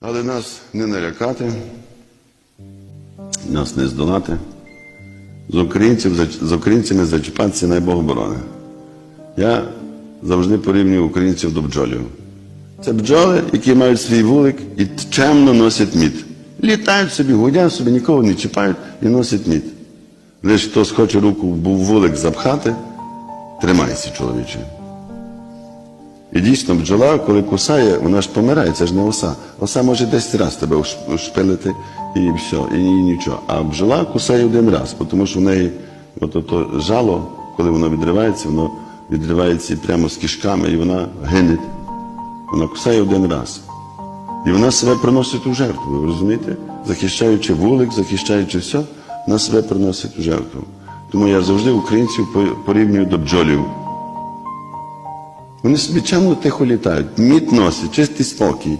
Але нас не налякати, нас не здолати. З, українців, з українцями зачіпатися най Бог оборони. Я завжди порівнюю українців до бджолів. Це бджоли, які мають свій вулик і чемно носять мід. Літають собі, гудять собі, нікого не чіпають і носять мід. Лише хто схоче руку в вулик запхати, тримайся, чоловіче. І дійсно, бджола, коли кусає, вона ж помирає, це ж не оса. Оса може 10 разів тебе ушпилити і все, і нічого. А бджола кусає один раз, тому що в неї от ото жало, коли воно відривається, воно відривається прямо з кишками, і вона гине. Вона кусає один раз. І вона себе приносить у жертву, ви розумієте? Захищаючи вулик, захищаючи все, вона себе приносить у жертву. Тому я завжди українців порівнюю до бджолів. Вони собі чемно тихо літають, мід носять, чистий спокій.